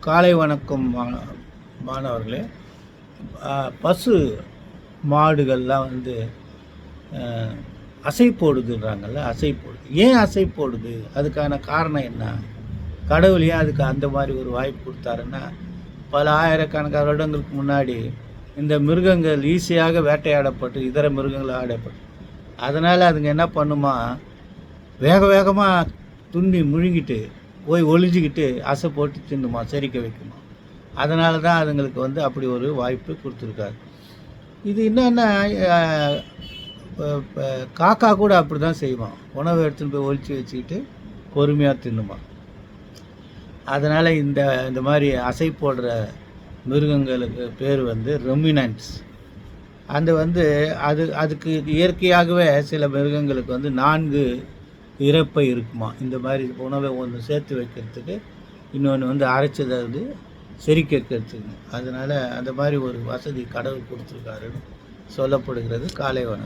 காலை வணக்கம் மா- மாணவர்களே. பசு மாடுகள்லாம் வந்து அசை போடுதுன்றாங்கல்ல அசை போடுது. ஏன் அசை போடுது? அதுக்கான காரணம் என்ன? கடவுள் ஏன் அதுக்கு அந்த மாதிரி ஒரு வாய்ப்பு கொடுத்தாருன்னா பல ஆயிரக்கணக்கான வருடங்களுக்கு முன்னாடி இந்த மிருகங்கள் ஈஸியாக வேட்டையாடப்பட்டு இதர மிருகங்கள் ஆடப்பட்டு. அதனால் அதுங்க என்ன பண்ணுமா வேக வேகமாக துண்ணி முழுங்கிட்டு போய் ஒழிஞ்சிக்கிட்டு அசை போட்டு தின்னுமா செரிக்க வைக்குமா? அதனால தான் அதுங்களுக்கு வந்து அப்படி ஒரு வாய்ப்பு கொடுத்துருக்காரு. இது என்னென்னா காக்கா கூட அப்படி தான் செய்வான். உணவு எடுத்துன்னு போய் ஒழிச்சு வச்சுக்கிட்டு பொறுமையாக தின்னுமா அதனால் இந்த இந்த மாதிரி அசை போடுற மிருகங்களுக்கு பேர் வந்து ரெமினன்ஸ் அந்த வந்து அது அதுக்கு இயற்கையாகவே சில மிருகங்களுக்கு வந்து நான்கு இறப்பை இருக்குமா? இந்த மாதிரி உணவை ஒன்று சேர்த்து வைக்கிறதுக்கு இன்னொன்று வந்து அரைச்சதை வந்து செரிக்க வைக்கிறதுக்கு அதனால் அந்த மாதிரி ஒரு வசதி கடவுள் கொடுத்துருக்காருன்னு சொல்லப்படுகிறது. காலை வனம்